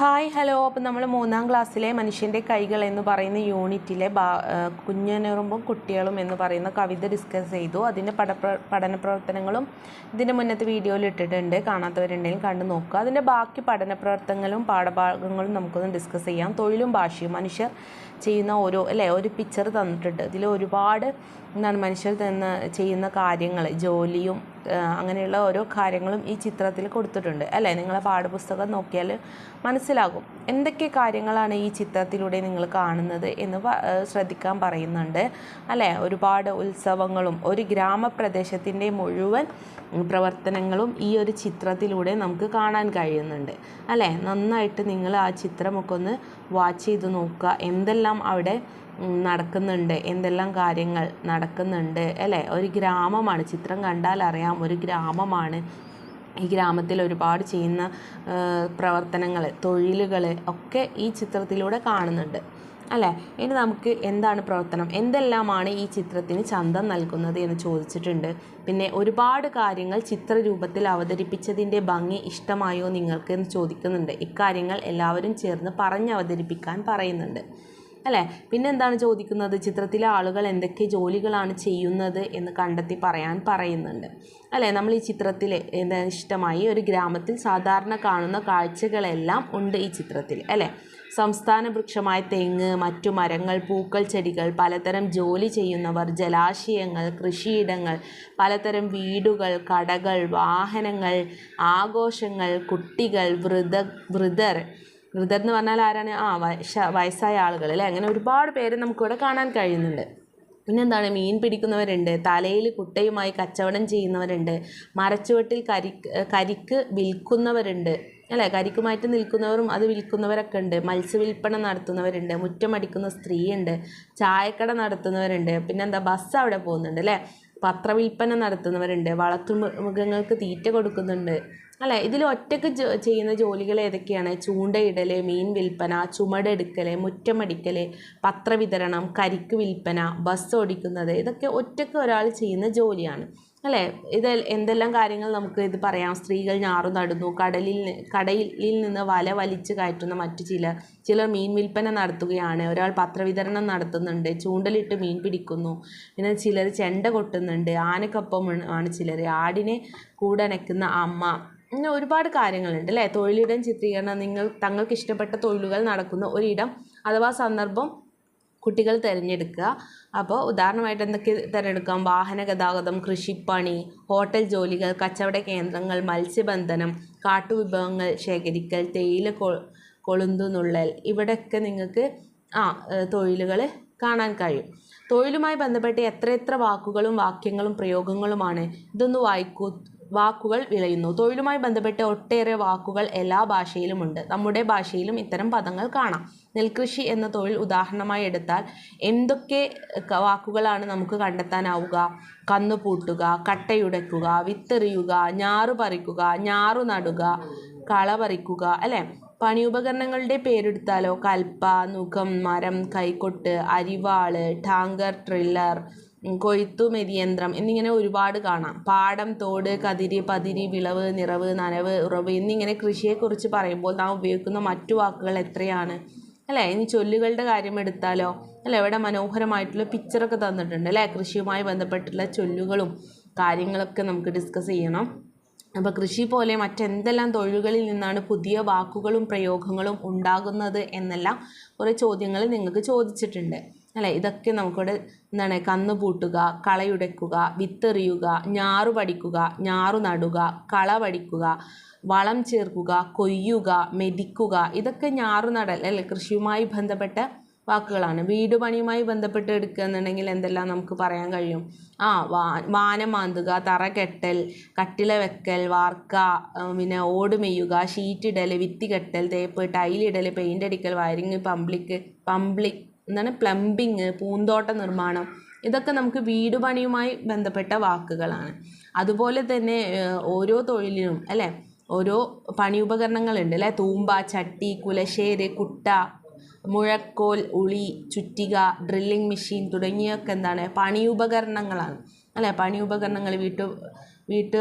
Hi hello അപ്പം നമ്മൾ മൂന്നാം ക്ലാസ്സിലെ മനുഷ്യന്റെ കൈകൾ എന്ന് പറയുന്ന യൂണിറ്റിലെ ബാ കുഞ്ഞനുറുമ്പും കുട്ടികളും എന്ന് പറയുന്ന കവിത ഡിസ്കസ് ചെയ്തു. അതിന്റെ പഠപ്ര പഠന പ്രവർത്തനങ്ങളും ഇതിന്റെ മുന്നത്തെ വീഡിയോയിൽ ഇട്ടിട്ടുണ്ട്. കാണാത്തവരുണ്ടെങ്കിൽ കണ്ടു നോക്കുക. അതിന്റെ ബാക്കി പഠന പ്രവർത്തനങ്ങളും പാഠഭാഗങ്ങളും നമുക്കൊന്ന് ഡിസ്കസ് ചെയ്യാം. തൊഴിലും ഭാഷയും മനുഷ്യർ ചെയ്യുന്ന ഓരോ അല്ലേ? ഒരു പിക്ചർ തന്നിട്ടുണ്ട്. ഇതിൽ ഒരുപാട് എന്താണ് മനുഷ്യർ തന്നെ ചെയ്യുന്ന കാര്യങ്ങൾ ജോലിയും അങ്ങനെയുള്ള ഓരോ കാര്യങ്ങളും ഈ ചിത്രത്തിൽ കൊടുത്തിട്ടുണ്ട്. അല്ലേ? നിങ്ങളെ പാഠപുസ്തകം നോക്കിയാൽ മനസ്സിലാകും. എന്തൊക്കെ കാര്യങ്ങളാണ് ഈ ചിത്രത്തിലൂടെ നിങ്ങൾ കാണുന്നത് എന്ന് ശ്രദ്ധിക്കാൻ പറയുന്നുണ്ട്. അല്ലേ? ഒരുപാട് ഉത്സവങ്ങളും ഒരു ഗ്രാമപ്രദേശത്തിന്റെ മുഴുവൻ പ്രവർത്തനങ്ങളും ഈ ഒരു ചിത്രത്തിലൂടെ നമുക്ക് കാണാൻ കഴിയുന്നുണ്ട്. അല്ലേ? നന്നായിട്ട് നിങ്ങൾ ആ ചിത്രമൊക്കെ ഒന്ന് വാച്ച് ചെയ്ത് നോക്കുക. എന്തെല്ലാം അവിടെ നടക്കുന്നുണ്ട്. എന്തെല്ലാം കാര്യങ്ങൾ നടക്കുന്നുണ്ട് അല്ലേ? ഒരു ഗ്രാമമാണ്. ചിത്രം കണ്ടാൽ അറിയാം ഒരു ഗ്രാമമാണ്. ഈ ഗ്രാമത്തിൽ ഒരുപാട് ചെയ്യുന്ന പ്രവർത്തനങ്ങൾ തൊഴിലുകൾ ഒക്കെ ഈ ചിത്രത്തിലൂടെ കാണുന്നുണ്ട് അല്ലേ? ഇനി നമുക്ക് എന്താണ് പ്രവർത്തനം? എന്തെല്ലാമാണ് ഈ ചിത്രത്തിന് ചന്തം നൽകുന്നത് എന്ന് ചോദിച്ചിട്ടുണ്ട്. പിന്നെ ഒരുപാട് കാര്യങ്ങൾ ചിത്രരൂപത്തിൽ അവതരിപ്പിച്ചതിന്റെ ഭംഗി ഇഷ്ടമായോ നിങ്ങൾക്ക് എന്ന് ചോദിക്കുന്നുണ്ട്. ഇക്കാര്യങ്ങൾ എല്ലാവരും ചേർന്ന് പറഞ്ഞ് അവതരിപ്പിക്കാൻ പറയുന്നുണ്ട്. അല്ലേ? പിന്നെ എന്താണ് ചോദിക്കുന്നത്? ചിത്രത്തിലെ ആളുകൾ എന്തൊക്കെ ജോലികളാണ് ചെയ്യുന്നത് എന്ന് കണ്ടെത്തി പറയാൻ പറയുന്നുണ്ട്. അല്ലേ? നമ്മൾ ഈ ചിത്രത്തിൽ എന്താ ഇഷ്ടമായി ഒരു ഗ്രാമത്തിൽ സാധാരണ കാണുന്ന കാഴ്ചകളെല്ലാം ഉണ്ട് ഈ ചിത്രത്തിൽ. അല്ലേ? സംസ്ഥാന വൃക്ഷമായ തെങ്ങ് മറ്റു മരങ്ങൾ പൂക്കൾ ചെടികൾ പലതരം ജോലി ചെയ്യുന്നവർ ജലാശയങ്ങൾ കൃഷിയിടങ്ങൾ പലതരം വീടുകൾ കടകൾ വാഹനങ്ങൾ ആഘോഷങ്ങൾ കുട്ടികൾ വൃത വൃതർ വൃതർ എന്ന് പറഞ്ഞാൽ ആരാണ്? ആ വയസ്സ വയസ്സായ ആളുകൾ അല്ലേ? അങ്ങനെ ഒരുപാട് പേരെ നമുക്കിവിടെ കാണാൻ കഴിയുന്നുണ്ട്. പിന്നെന്താണ്? മീൻ പിടിക്കുന്നവരുണ്ട് തലയിൽ കുട്ടയുമായി കച്ചവടം ചെയ്യുന്നവരുണ്ട് മരച്ചുവട്ടിൽ കരി കരിക്ക് വിൽക്കുന്നവരുണ്ട് അല്ലേ? കരിക്കുമായിട്ട് നിൽക്കുന്നവരും അത് വിൽക്കുന്നവരൊക്കെ ഉണ്ട്. മത്സ്യവിൽപ്പന നടത്തുന്നവരുണ്ട് മുറ്റമടിക്കുന്ന സ്ത്രീയുണ്ട് ചായക്കട നടത്തുന്നവരുണ്ട് പിന്നെന്താ ബസ് അവിടെ പോകുന്നുണ്ട് അല്ലേ? പത്രവില്പന നടത്തുന്നവരുണ്ട്. വളർത്തു മൃഗങ്ങൾക്ക് തീറ്റ കൊടുക്കുന്നുണ്ട്. അല്ലേ? ഇതിൽ ഒറ്റയ്ക്ക് ചെയ്യുന്ന ജോലികൾ ഏതൊക്കെയാണ്? ചൂണ്ടയിടൽ മീൻ വിൽപ്പന ചുമടെടുക്കൽ മുറ്റമടിക്കൽ പത്രവിതരണം കരിക്ക് വിൽപ്പന ബസ് ഓടിക്കുന്നത് ഇതൊക്കെ ഒറ്റയ്ക്ക് ഒരാൾ ചെയ്യുന്ന ജോലിയാണ്. അല്ലേ? ഇത് എന്തെല്ലാം കാര്യങ്ങൾ നമുക്ക് ഇത് പറയാം? സ്ത്രീകൾ ഞാറു നടുന്നു. കടലിൽ കടലിൽ നിന്ന് വല വലിച്ച് കയറ്റുന്ന മറ്റു ചില ചിലർ മീൻ വിൽപ്പന നടത്തുകയാണ്. ഒരാൾ പത്രവിതരണം നടത്തുന്നുണ്ട്. ചൂണ്ടലിട്ട് മീൻ പിടിക്കുന്നു. പിന്നെ ചിലർ ചെണ്ട കൊട്ടുന്നുണ്ട്. ആനക്കൊപ്പം ആണ് ചിലർ. ആടിനെ കൂടനക്കുന്ന അമ്മ. ഇങ്ങനെ ഒരുപാട് കാര്യങ്ങളുണ്ട് അല്ലേ? തൊഴിലിടം ചിത്രീകരണം. നിങ്ങൾ തങ്ങൾക്ക് ഇഷ്ടപ്പെട്ട തൊഴിലുകൾ നടക്കുന്ന ഒരിടം അഥവാ സന്ദർഭം കുട്ടികൾ തിരഞ്ഞെടുക്കുക. അപ്പോൾ ഉദാഹരണമായിട്ട് എന്തൊക്കെ തിരഞ്ഞെടുക്കാം? വാഹന ഗതാഗതം കൃഷിപ്പണി ഹോട്ടൽ ജോലികൾ കച്ചവട കേന്ദ്രങ്ങൾ മത്സ്യബന്ധനം കാട്ടുവിഭവങ്ങൾ ശേഖരിക്കൽ തേയില കൊ കൊളുന്തുന്നുള്ളൽ ഇവിടെയൊക്കെ നിങ്ങൾക്ക് ആ തൊഴിലുകൾ കാണാൻ കഴിയും. തൊഴിലുമായി ബന്ധപ്പെട്ട് എത്ര എത്ര വാക്കുകളും വാക്യങ്ങളും പ്രയോഗങ്ങളുമാണ്. ഇതൊന്ന് വായിക്കൂ. വാക്കുകൾ വിളയുന്നു. തൊഴിലുമായി ബന്ധപ്പെട്ട് ഒട്ടേറെ വാക്കുകൾ എല്ലാ ഭാഷയിലുമുണ്ട്. നമ്മുടെ ഭാഷയിലും ഇത്തരം പദങ്ങൾ കാണാം. നെൽകൃഷി എന്ന തൊഴിൽ ഉദാഹരണമായി എടുത്താൽ എന്തൊക്കെ വാക്കുകളാണ് നമുക്ക് കണ്ടെത്താനാവുക? കന്നുപൂട്ടുക കട്ടയുടയ്ക്കുക വിത്തെറിയുക ഞാറു പറിക്കുക ഞാറു നടുക കള പറിക്കുക അല്ലേ? പണിയുപകരണങ്ങളുടെ പേരെടുത്താലോ? കൽപ്പ നുകം മരം കൈക്കൊട്ട് അരിവാൾ ടാങ്കർ ട്രില്ലർ കൊയ്ത്തു മെതിയന്ത്രം എന്നിങ്ങനെ ഒരുപാട് കാണാം. പാടം തോട് കതിരി പതിരി വിളവ് നിറവ് നനവ് ഉറവ് എന്നിങ്ങനെ കൃഷിയെക്കുറിച്ച് പറയുമ്പോൾ നാം ഉപയോഗിക്കുന്ന മറ്റു വാക്കുകൾ എത്രയാണ്? അല്ലേ? ഇനി ചൊല്ലുകളുടെ കാര്യം എടുത്താലോ? അല്ലേ? ഇവിടെ മനോഹരമായിട്ടുള്ള പിക്ചറൊക്കെ തന്നിട്ടുണ്ട് അല്ലേ? കൃഷിയുമായി ബന്ധപ്പെട്ടുള്ള ചൊല്ലുകളും കാര്യങ്ങളൊക്കെ നമുക്ക് ഡിസ്കസ് ചെയ്യണം. അപ്പോൾ കൃഷി പോലെ മറ്റെന്തെല്ലാം തൊഴിലുകളിൽ നിന്നാണ് പുതിയ വാക്കുകളും പ്രയോഗങ്ങളും ഉണ്ടാകുന്നത് എന്നെല്ലാം കുറേ ചോദ്യങ്ങൾ നിങ്ങൾക്ക് ചോദിച്ചിട്ടുണ്ട്. അല്ലേ? ഇതൊക്കെ നമുക്കിവിടെ എന്താണ് കന്നുപൂട്ടുക കളയുടയ്ക്കുക വിത്തെറിയുക ഞാറു പഠിക്കുക ഞാറു നടുക കള പഠിക്കുക വളം ചേർക്കുക കൊയ്യുക മെതിക്കുക ഇതൊക്കെ ഞാറു നടൽ അല്ലേ? കൃഷിയുമായി ബന്ധപ്പെട്ട വാക്കുകളാണ്. വീട് പണിയുമായി ബന്ധപ്പെട്ട് എടുക്കുക എന്നുണ്ടെങ്കിൽ എന്തെല്ലാം നമുക്ക് പറയാൻ കഴിയും? ആ വാനം മാന്തുക തറ കെട്ടൽ കട്ടില വെക്കൽ വാർക്ക പിന്നെ ഓട് മെയ്യുക ഷീറ്റിടൽ വിത്തി കെട്ടൽ തേപ്പ് ടൈലിടൽ പെയിന്റ് അടിക്കൽ വയറിങ് പബ്ലിക് പബ്ലിക് എന്താണ് പ്ലംബിങ് പൂന്തോട്ട നിർമ്മാണം ഇതൊക്കെ നമുക്ക് വീട് പണിയുമായി ബന്ധപ്പെട്ട വാക്കുകളാണ്. അതുപോലെ തന്നെ ഓരോ തൊഴിലിനും അല്ലേ? ഓരോ പണി ഉപകരണങ്ങളുണ്ട് അല്ലേ? തൂമ്പ ചട്ടി കുലശ്ശേര് കുട്ട മുഴക്കോൽ ഉളി ചുറ്റിക ഡ്രില്ലിംഗ് മെഷീൻ തുടങ്ങിയൊക്കെ എന്താണ്? പണി ഉപകരണങ്ങളാണ് അല്ലേ? പണി ഉപകരണങ്ങൾ വീട്ടു വീട്ട്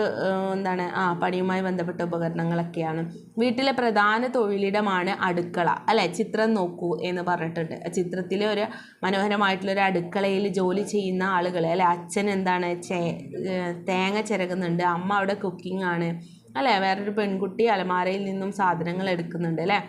എന്താണ് ആ പണിയുമായി ബന്ധപ്പെട്ട ഉപകരണങ്ങളൊക്കെയാണ്. വീട്ടിലെ പ്രധാന തൊഴിലിടമാണ് അടുക്കള അല്ലെ? ചിത്രം നോക്കൂ എന്ന് പറഞ്ഞിട്ടുണ്ട്. ചിത്രത്തിലെ ഒരു മനോഹരമായിട്ടുള്ളൊരു അടുക്കളയിൽ ജോലി ചെയ്യുന്ന ആളുകൾ അല്ലെ? അച്ഛൻ എന്താണ് ചേ തേങ്ങ ചിരകുന്നുണ്ട് അമ്മ അവിടെ കുക്കിംഗ് ആണ് അല്ലെ? വേറൊരു പെൺകുട്ടി അലമാരയിൽ നിന്നും സാധനങ്ങൾ എടുക്കുന്നുണ്ട് അല്ലേ?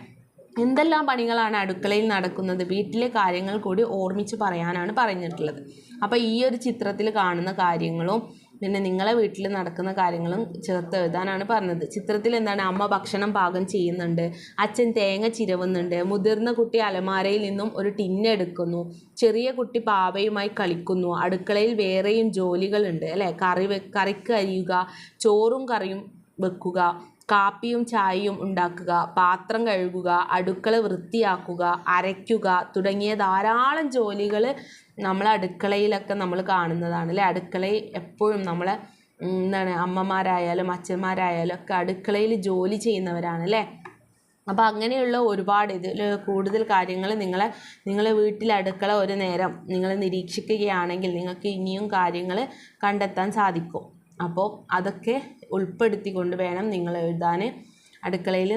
എന്തെല്ലാം പണികളാണ് അടുക്കളയിൽ നടക്കുന്നത്? വീട്ടിലെ കാര്യങ്ങൾ കൂടി ഓർമ്മിച്ച് പറയാനാണ് പറഞ്ഞിട്ടുള്ളത്. അപ്പോൾ ഈ ഒരു ചിത്രത്തിൽ കാണുന്ന കാര്യങ്ങളും പിന്നെ നിങ്ങളെ വീട്ടിൽ നടക്കുന്ന കാര്യങ്ങളും ചേർത്ത് എഴുതാനാണ് പറഞ്ഞത്. ചിത്രത്തിൽ എന്താണ്? അമ്മ ഭക്ഷണം പാകം ചെയ്യുന്നുണ്ട്. അച്ഛൻ തേങ്ങ ചിരവുന്നുണ്ട്. മുതിർന്ന കുട്ടി അലമാരയിൽ നിന്നും ഒരു ടിന്നെടുക്കുന്നു ചെറിയ കുട്ടി പാവയുമായി കളിക്കുന്നു. അടുക്കളയിൽ വേറെയും ജോലികളുണ്ട് അല്ലേ? കറി കറിക്ക് അരിയുക ചോറും കറിയും വെക്കുക. കാപ്പിയും ചായയും ഉണ്ടാക്കുക പാത്രം കഴുകുക അടുക്കള വൃത്തിയാക്കുക അരയ്ക്കുക തുടങ്ങിയ ധാരാളം ജോലികൾ നമ്മൾ അടുക്കളയിലൊക്കെ നമ്മൾ കാണുന്നതാണ് അല്ലേ? അടുക്കളയിൽ എപ്പോഴും നമ്മളെ എന്താണ് അമ്മമാരായാലും അച്ഛന്മാരായാലും ഒക്കെ അടുക്കളയിൽ ജോലി ചെയ്യുന്നവരാണ് അല്ലേ? അപ്പോൾ അങ്ങനെയുള്ള ഒരുപാട് ഇതിൽ കൂടുതൽ കാര്യങ്ങൾ നിങ്ങളെ നിങ്ങളെ വീട്ടിൽ അടുക്കള ഒരു നേരം നിങ്ങൾ നിരീക്ഷിക്കുകയാണെങ്കിൽ നിങ്ങൾക്ക് ഇനിയും കാര്യങ്ങൾ കണ്ടെത്താൻ സാധിക്കും. അപ്പോൾ അതൊക്കെ ഉൾപ്പെടുത്തിക്കൊണ്ട് വേണം നിങ്ങൾ എഴുതാൻ. അടുക്കളയിൽ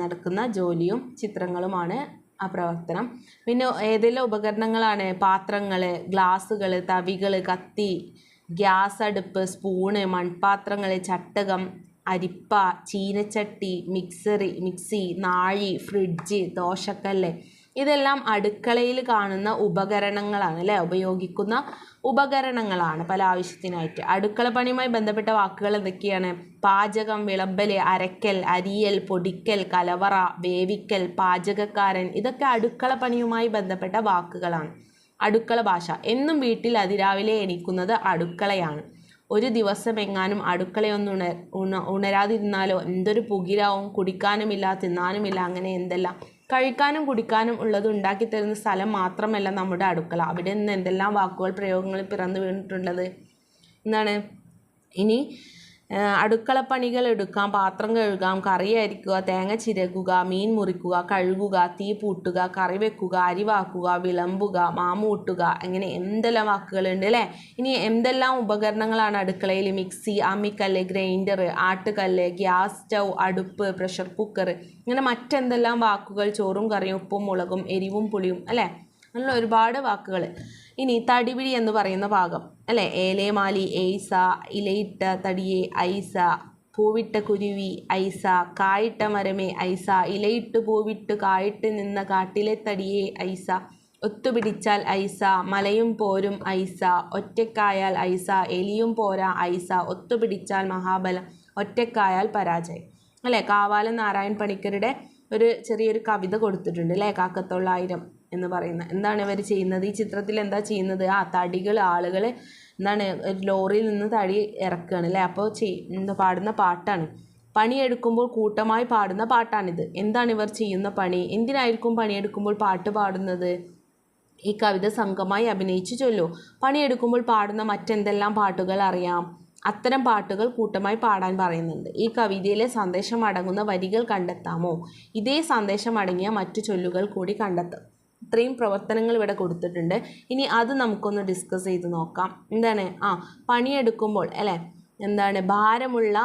നടക്കുന്ന ജോലിയും ചിത്രങ്ങളുമാണ് ആ പ്രവർത്തനം. പിന്നെ ഏതെല്ലാം ഉപകരണങ്ങളാണ്? പാത്രങ്ങൾ ഗ്ലാസ്സുകൾ തവികൾ കത്തി ഗ്യാസ് അടുപ്പ് സ്പൂണ് മൺപാത്രങ്ങൾ ചട്ടകം അരിപ്പ ചീനച്ചട്ടി മിക്സറി മിക്സി നാഴി ഫ്രിഡ്ജ് ദോശക്കല്ല് ഇതെല്ലാം അടുക്കളയിൽ കാണുന്ന ഉപകരണങ്ങളാണ് അല്ലേ? ഉപയോഗിക്കുന്ന ഉപകരണങ്ങളാണ് പല ആവശ്യത്തിനായിട്ട്. അടുക്കള പണിയുമായി ബന്ധപ്പെട്ട വാക്കുകൾ എന്തൊക്കെയാണ്? പാചകം വിളമ്പൽ അരക്കൽ അരിയൽ പൊടിക്കൽ കലവറ വേവിക്കൽ പാചകക്കാരൻ. ഇതൊക്കെ അടുക്കള പണിയുമായി ബന്ധപ്പെട്ട വാക്കുകളാണ്. അടുക്കള ഭാഷ. എന്നും വീട്ടിൽ അതിരാവിലെ എണീക്കുന്നത് അടുക്കളയാണ്. ഒരു ദിവസം എങ്ങാനും അടുക്കളയൊന്നും ഉണ ഉണ ഉണരാതിരുന്നാലോ? എന്തൊരു പുകിരാവും കുടിക്കാനുമില്ല തിന്നാനുമില്ല അങ്ങനെ എന്തെല്ലാം കഴിക്കാനും കുടിക്കാനും ഉള്ളത് ഉണ്ടാക്കി തരുന്ന സ്ഥലം മാത്രമല്ല നമ്മുടെ അടുക്കള. അവിടെ നിന്ന് എന്തെല്ലാം വാക്കുകൾ പ്രയോഗങ്ങൾ പിറന്നു വീണിട്ടുള്ളത്? എന്താണ്? ഇനി അടുക്കളപ്പണികൾ എടുക്കാം പാത്രം കഴുകാം കറി അരിക്കുക തേങ്ങ ചിരകുക മീൻ മുറിക്കുക കഴുകുക തീ പൂട്ടുക കറി വെക്കുക അരിവാക്കുക വിളമ്പുക മാമൂട്ടുക അങ്ങനെ എന്തെല്ലാം വാക്കുകളുണ്ട് അല്ലേ? ഇനി എന്തെല്ലാം ഉപകരണങ്ങളാണ് അടുക്കളയിൽ മിക്സി അമ്മിക്കല്ല് ഗ്രൈൻഡർ ആട്ടുകല്ല് ഗ്യാസ് സ്റ്റൗ അടുപ്പ് പ്രഷർ കുക്കർ ഇങ്ങനെ മറ്റെന്തെല്ലാം വാക്കുകൾ ചോറും കറിയും ഉപ്പും മുളകും എരിവും പുളിയും അല്ലേ? അങ്ങനെ ഒരുപാട് വാക്കുകൾ. ഇനി തടിപിടി എന്ന് പറയുന്ന ഭാഗം അല്ലേ? ഏലേമാലി ഏയ്സ ഇലയിട്ട തടിയെ ഐസ പൂവിട്ട കുരുവി ഐസ കായിട്ട മരമേ ഐസ ഇലയിട്ട് പൂവിട്ട് കായിട്ട് നിന്ന കാട്ടിലെ തടിയെ ഐസ. ഒത്തുപിടിച്ചാൽ ഐസ മലയും പോരും ഐസ ഒറ്റക്കായാൽ ഐസ എലിയും പോരാ ഐസ. ഒത്തുപിടിച്ചാൽ മഹാബലം ഒറ്റക്കായാൽ പരാജയം. അല്ലേ? കാവാലം നാരായൺ പണിക്കരുടെ ഒരു ചെറിയൊരു കവിത കൊടുത്തിട്ടുണ്ട് അല്ലേ? കാക്കത്തൊള്ളായിരം. എന്ന് പറയുന്നത് എന്താണ് ഇവർ ചെയ്യുന്നത്? ഈ ചിത്രത്തിൽ എന്താ ചെയ്യുന്നത്? ആ തടികൾ ആളുകൾ എന്താണ് ലോറിയിൽ നിന്ന് തടി ഇറക്കുകയാണ് അല്ലേ? അപ്പോൾ ചെയ് എന്താ പാടുന്ന പാട്ടാണ്. പണിയെടുക്കുമ്പോൾ കൂട്ടമായി പാടുന്ന പാട്ടാണിത്. എന്താണ് ഇവർ ചെയ്യുന്ന പണി? എന്തിനായിരിക്കും പണിയെടുക്കുമ്പോൾ പാട്ട് പാടുന്നത്? ഈ കവിത സംഘമായി അഭിനയിച്ചു ചൊല്ലൂ. പണിയെടുക്കുമ്പോൾ പാടുന്ന മറ്റെന്തെല്ലാം പാട്ടുകൾ അറിയാം? അത്തരം പാട്ടുകൾ കൂട്ടമായി പാടാൻ പറയുന്നുണ്ട്. ഈ കവിതയിലെ സന്ദേശം അടങ്ങുന്ന വരികൾ കണ്ടെത്താമോ? ഇതേ സന്ദേശം അടങ്ങിയ മറ്റു ചൊല്ലുകൾ കൂടി കണ്ടെത്തും. ഇത്രയും പ്രവർത്തനങ്ങൾ ഇവിടെ കൊടുത്തിട്ടുണ്ട്. ഇനി അത് നമുക്കൊന്ന് ഡിസ്കസ് ചെയ്ത് നോക്കാം. എന്താണ്? ആ പണിയെടുക്കുമ്പോൾ അല്ലേ? എന്താണ്? ഭാരമുള്ള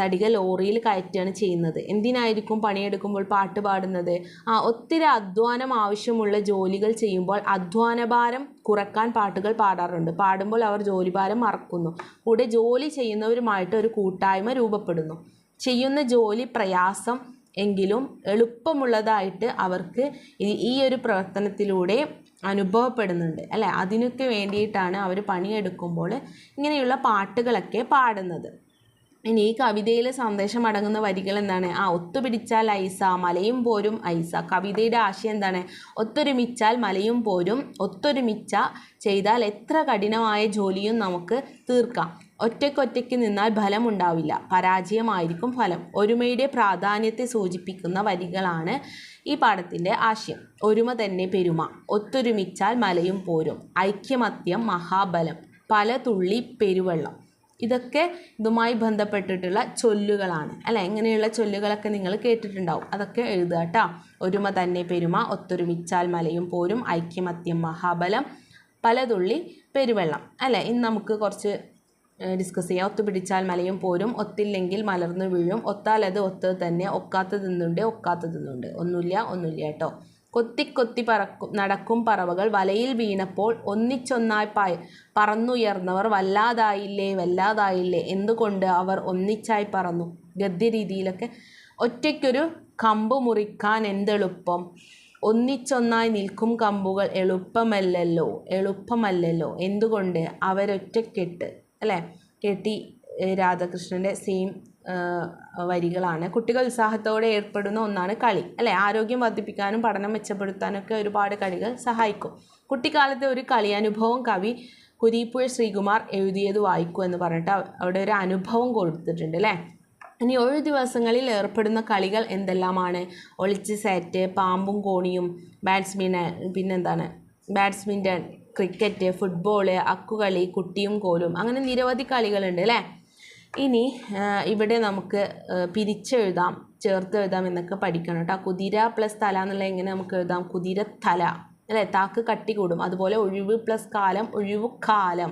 തടിക ലോറിയിൽ കയറ്റുകയാണ് ചെയ്യുന്നത്. എന്തിനായിരിക്കും പണിയെടുക്കുമ്പോൾ പാട്ട് പാടുന്നത്? ആ ഒത്തിരി അധ്വാനം ആവശ്യമുള്ള ജോലികൾ ചെയ്യുമ്പോൾ അധ്വാനഭാരം കുറയ്ക്കാൻ പാട്ടുകൾ പാടാറുണ്ട്. പാടുമ്പോൾ അവർ ജോലിഭാരം മറക്കുന്നു. കൂടെ ജോലി ചെയ്യുന്നവരുമായിട്ട് ഒരു കൂട്ടായ്മ രൂപപ്പെടുന്നു. ചെയ്യുന്ന ജോലി പ്രയാസം എങ്കിലും എളുപ്പമുള്ളതായിട്ട് അവർക്ക് ഈ- ഒരു പ്രവർത്തനത്തിലൂടെ അനുഭവപ്പെടുന്നുണ്ട്. അല്ലേ? അതിനൊക്കെ വേണ്ടിയിട്ടാണ് അവർ പണിയെടുക്കുമ്പോൾ ഇങ്ങനെയുള്ള പാട്ടുകളൊക്കെ പാടുന്നത്. ഇനി ഈ കവിതയിലെ സന്ദേശം അടങ്ങുന്ന വരികൾ എന്താണ്? ആ ഒത്തുപിടിച്ചാൽ ഐസ മലയും പോരും ഐസ. കവിതയുടെ ആശയം എന്താണ്? ഒത്തൊരുമിച്ചാൽ മലയും പോരും ഒത്തൊരുമിച്ച ചെയ്താൽ എത്ര കഠിനമായ ജോലിയും നമുക്ക് തീർക്കാം. ഒറ്റയ്ക്കൊറ്റയ്ക്ക് നിന്നാൽ ഫലമുണ്ടാവില്ല പരാജയമായിരിക്കും ഫലം. ഒരുമയുടെ പ്രാധാന്യത്തെ സൂചിപ്പിക്കുന്ന വരികളാണ് ഈ പാഠത്തിന്റെ ആശയം. ഒരുമ തന്നെ പെരുമ ഒത്തൊരുമിച്ചാൽ മലയും പോരും ഐക്യമത്യം മഹാബലം പല തുള്ളി പെരുവെള്ളം. ഇതൊക്കെ ഇതുമായി ബന്ധപ്പെട്ടിട്ടുള്ള ചൊല്ലുകളാണ്. അല്ലെ? ഇങ്ങനെയുള്ള ചൊല്ലുകളൊക്കെ നിങ്ങൾ കേട്ടിട്ടുണ്ടാവും. അതൊക്കെ എഴുതുക കേട്ടോ ഒരുമ തന്നെ പെരുമ ഒത്തൊരുമിച്ചാൽ മലയും പോരും ഐക്യമത്യം മഹാബലം പലതുള്ളി പെരുവെള്ളം. അല്ലെ? ഇന്ന് നമുക്ക് കുറച്ച് ഡിസ്കസ് ചെയ്യാം. ഒത്തുപിടിച്ചാൽ മലയും പോരും ഒത്തില്ലെങ്കിൽ മലർന്നു വീഴും. ഒത്താലത് ഒത്തത് തന്നെ ഒക്കാത്തതെന്നുണ്ട് ഒക്കാത്തതെന്നുണ്ട് ഒന്നുമില്ല ഒന്നുമില്ല കേട്ടോ കൊത്തി കൊത്തി പറക്കും നടക്കും പറവകൾ. വലയിൽ വീണപ്പോൾ ഒന്നിച്ചൊന്നായി പായ പറന്നുയർന്നവർ വല്ലാതായില്ലേ വല്ലാതായില്ലേ? എന്തുകൊണ്ട് അവർ ഒന്നിച്ചായി പറന്നു? ഗദ്യ രീതിയിലൊക്കെ ഒറ്റയ്ക്കൊരു കമ്പ് മുറിക്കാൻ എന്തെളുപ്പം? ഒന്നിച്ചൊന്നായി നിൽക്കും കമ്പുകൾ എളുപ്പമല്ലല്ലോ എളുപ്പമല്ലല്ലോ. എന്തുകൊണ്ട്? അവരൊറ്റക്കെട്ട്. അല്ലേ? കെ ടി രാധാകൃഷ്ണന്റെ സെയിം വരികളാണ്. കുട്ടികൾ ഉത്സാഹത്തോടെ ഏർപ്പെടുന്ന ഒന്നാണ് കളി. അല്ലേ? ആരോഗ്യം വർദ്ധിപ്പിക്കാനും പഠനം മെച്ചപ്പെടുത്താനൊക്കെ ഒരുപാട് കളികൾ സഹായിക്കും. കുട്ടിക്കാലത്തെ ഒരു കളി അനുഭവം കവി കുരീപ്പുഴ ശ്രീകുമാർ എഴുതിയത് വായിക്കൂ എന്ന് പറഞ്ഞിട്ട് അവിടെ ഒരു അനുഭവം കൊടുത്തിട്ടുണ്ട് അല്ലേ? ഇനി ഒഴു ദിവസങ്ങളിൽ ഏർപ്പെടുന്ന കളികൾ എന്തെല്ലാമാണ്? ഒളിച്ച് സാറ്റ് പാമ്പും കോണിയും ബാറ്റ്സ്മിന് പിന്നെന്താണ്? ബാറ്റ്സ്മിന്റൺ ക്രിക്കറ്റ് ഫുട്ബോൾ അക്കുകളി കുട്ടിയും കോലും. അങ്ങനെ നിരവധി കളികളുണ്ട് അല്ലേ? ഇനി ഇവിടെ നമുക്ക് പിരിച്ചെഴുതാം ചേർത്ത് എഴുതാം എന്നൊക്കെ പഠിക്കണം കേട്ടോ. കുതിര പ്ലസ് തല എന്നുള്ള എങ്ങനെ നമുക്ക് എഴുതാം? കുതിര തല അല്ലേ? താക്ക് കട്ടി കൂടും. അതുപോലെ ഒഴിവ് പ്ലസ് കാലം ഒഴിവ് കാലം.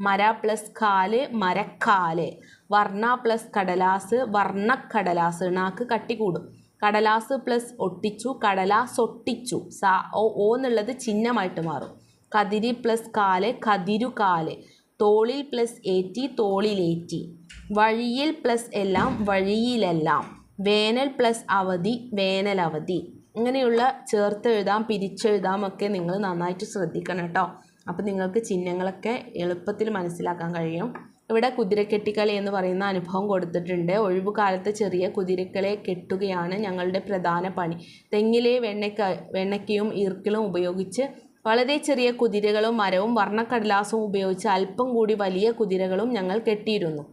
മര പ്ലസ് കാൽ മരക്കാൽ. വർണ പ്ലസ് കടലാസ് വർണക്കടലാസ് നാക്ക് കട്ടി കൂടും. കടലാസ് പ്ലസ് ഒട്ടിച്ചു കടലാസ് ഒട്ടിച്ചു. സ ഓ എന്നുള്ളത് ചിഹ്നമായിട്ട് മാറും. കതിരി പ്ലസ് കാൽ കതിരു കാൽ. തോളിൽ പ്ലസ് ഏറ്റി തോളിലേറ്റി വഴിയിൽ പ്ലസ് എല്ലാം വഴിയിലെല്ലാം. വേനൽ പ്ലസ് അവധി വേനലവധി ഇങ്ങനെയുള്ള ചേർത്ത് എഴുതാം പിരിച്ചെഴുതാം ഒക്കെ നിങ്ങൾ നന്നായിട്ട് ശ്രദ്ധിക്കണം കേട്ടോ. അപ്പോൾ നിങ്ങൾക്ക് ചിഹ്നങ്ങളൊക്കെ എളുപ്പത്തിൽ മനസ്സിലാക്കാൻ കഴിയും. ഇവിടെ കുതിരക്കെട്ടിക്കളി എന്ന് പറയുന്ന അനുഭവം കൊടുത്തിട്ടുണ്ട്. ഒഴിവുകാലത്ത് ചെറിയ കുതിരക്കളെ കെട്ടുകയാണ് ഞങ്ങളുടെ പ്രധാന പണി. തെങ്ങിലെ വെണ്ണയ്ക്ക വെണ്ണയ്ക്കയും ഈർക്കിളും ഉപയോഗിച്ച് വളരെ ചെറിയ കുതിരകളും മരവും വർണക്കടലാസും ഉപയോഗിച്ച് അല്പം കൂടി വലിയ കുതിരകളും ഞങ്ങൾ കെട്ടിയിരുന്നു.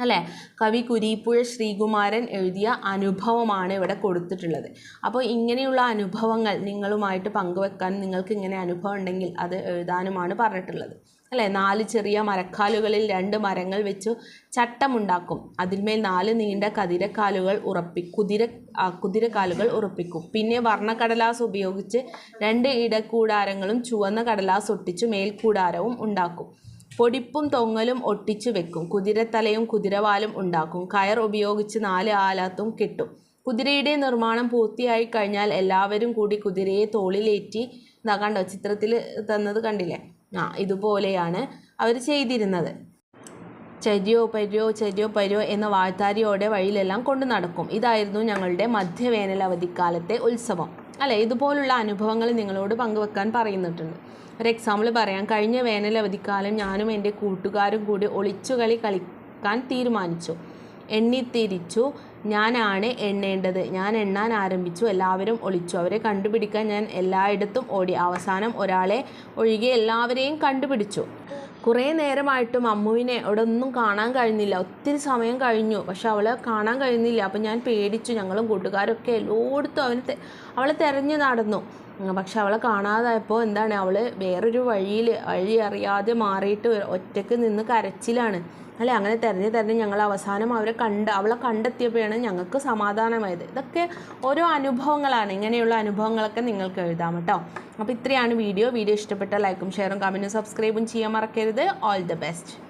അല്ലേ? കവി കുരീപ്പുഴ ശ്രീകുമാരൻ എഴുതിയ അനുഭവമാണ് ഇവിടെ കൊടുത്തിട്ടുള്ളത്. അപ്പോൾ ഇങ്ങനെയുള്ള അനുഭവങ്ങൾ നിങ്ങളുമായിട്ട് പങ്കുവെക്കാൻ നിങ്ങൾക്ക് ഇങ്ങനെ അനുഭവം ഉണ്ടെങ്കിൽ അത് എഴുതാനുമാണ് പറഞ്ഞിട്ടുള്ളത്. അല്ലേ? നാല് ചെറിയ മരക്കാലുകളിൽ രണ്ട് മരങ്ങൾ വെച്ചു ചട്ടമുണ്ടാക്കും. അതിന്മേൽ നാല് നീണ്ട കതിരക്കാലുകൾ ഉറപ്പി കുതിര കുതിരക്കാലുകൾ ഉറപ്പിക്കും. പിന്നെ വർണക്കടലാസ് ഉപയോഗിച്ച് രണ്ട് ഇടക്കൂടാരങ്ങളും ചുവന്ന കടലാസ് ഒട്ടിച്ചു മേൽക്കൂടാരവും ഉണ്ടാക്കും. പൊടിപ്പും തൊങ്ങലും ഒട്ടിച്ചു വെക്കും. കുതിരത്തലയും കുതിരവാലും ഉണ്ടാക്കും. കയർ ഉപയോഗിച്ച് നാല് ആലാത്തും കെട്ടും. കുതിരയുടെ നിർമ്മാണം പൂർത്തിയായി കഴിഞ്ഞാൽ എല്ലാവരും കൂടി കുതിരയെ തോളിലേറ്റി ഇതാ കണ്ടോ? ചിത്രത്തിൽ തന്നത് കണ്ടില്ലേ? ആ ഇതുപോലെയാണ് അവർ ചെയ്തിരുന്നത്. ചര്യോ പര്യോ ചര്യോ പര്യോ എന്ന വാഴ്ത്താരിയോടെ വഴിയിലെല്ലാം കൊണ്ടു നടക്കും. ഇതായിരുന്നു ഞങ്ങളുടെ മധ്യവേനൽ അവധിക്കാലത്തെ ഉത്സവം. അല്ലേ? ഇതുപോലുള്ള അനുഭവങ്ങൾ നിങ്ങളോട് പങ്കുവെക്കാൻ പറയുന്നിട്ടുണ്ട് ഒരു എക്സാമ്പിൾ പറയാം. കഴിഞ്ഞ വേനൽ അവധിക്കാലം ഞാനും എന്റെ കൂട്ടുകാരും കൂടി ഒളിച്ചുകളി കളിക്കാൻ തീരുമാനിച്ചു. എണ്ണിത്തിരിച്ചു. ഞാനാണ് എണ്ണേണ്ടത്. ഞാൻ എണ്ണാൻ ആരംഭിച്ചു. എല്ലാവരും ഒളിച്ചു. അവരെ കണ്ടുപിടിക്കാൻ ഞാൻ എല്ലായിടത്തും ഓടി. അവസാനം ഒരാളെ ഒഴികെ എല്ലാവരെയും കണ്ടുപിടിച്ചു. കുറേ നേരമായിട്ടും അമ്മുവിനെ അവിടെ ഒന്നും കാണാൻ കഴിഞ്ഞില്ല. ഒത്തിരി സമയം കഴിഞ്ഞു. പക്ഷെ അവളെ കാണാൻ കഴിഞ്ഞില്ല. അപ്പം ഞാൻ പേടിച്ചു. ഞങ്ങളും കൂട്ടുകാരൊക്കെ എല്ലായിടത്തും അവന് അവളെ തിരഞ്ഞു നടന്നു. പക്ഷെ അവളെ കാണാതായപ്പോൾ എന്താണ്? അവൾ വേറൊരു വഴിയിൽ വഴി അറിയാതെ മാറിയിട്ട് ഒറ്റയ്ക്ക് നിന്ന് കരച്ചിലാണ്. അല്ലേ? അങ്ങനെ തിരഞ്ഞ് തിരഞ്ഞ് ഞങ്ങൾ അവസാനം അവരെ കണ്ട് അവളെ കണ്ടെത്തിയപ്പോഴാണ് ഞങ്ങൾക്ക് സമാധാനമായത്. ഇതൊക്കെ ഓരോ അനുഭവങ്ങളാണ്. ഇങ്ങനെയുള്ള അനുഭവങ്ങളൊക്കെ നിങ്ങൾക്ക് എഴുതാം കേട്ടോ. അപ്പോൾ ഇത്രയാണ് വീഡിയോ. വീഡിയോ ഇഷ്ടപ്പെട്ട ലൈക്കും ഷെയറും കമന്റും സബ്സ്ക്രൈബും ചെയ്യാൻ മറക്കരുത്. All the best